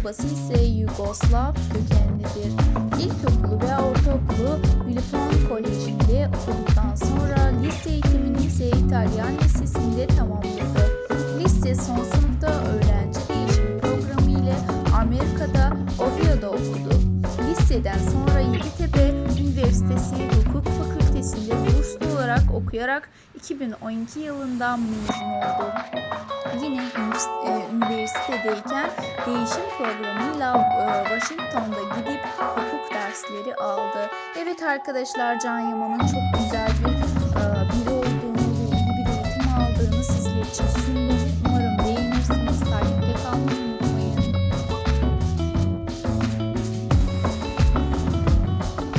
Babası ise Yugoslav kökenlidir. İlkokulu ve ortaokulu Vilipon Koleji'nde okuduktan sonra lise eğitimini ise İtalyan Lisesi'nde tamamladı. Lise son sınıfta öğrenci değişim programı ile Amerika'da Ohio'da okudu. Liseden sonra Yeditepe Üniversitesi Hukuk Fakültesi'nde okuyarak 2012 yılında mezun oldu. Yine e, üniversitedeyken değişim programıyla e, Washington'da gidip hukuk dersleri aldı. Evet arkadaşlar Can Yaman'ın çok güzel bir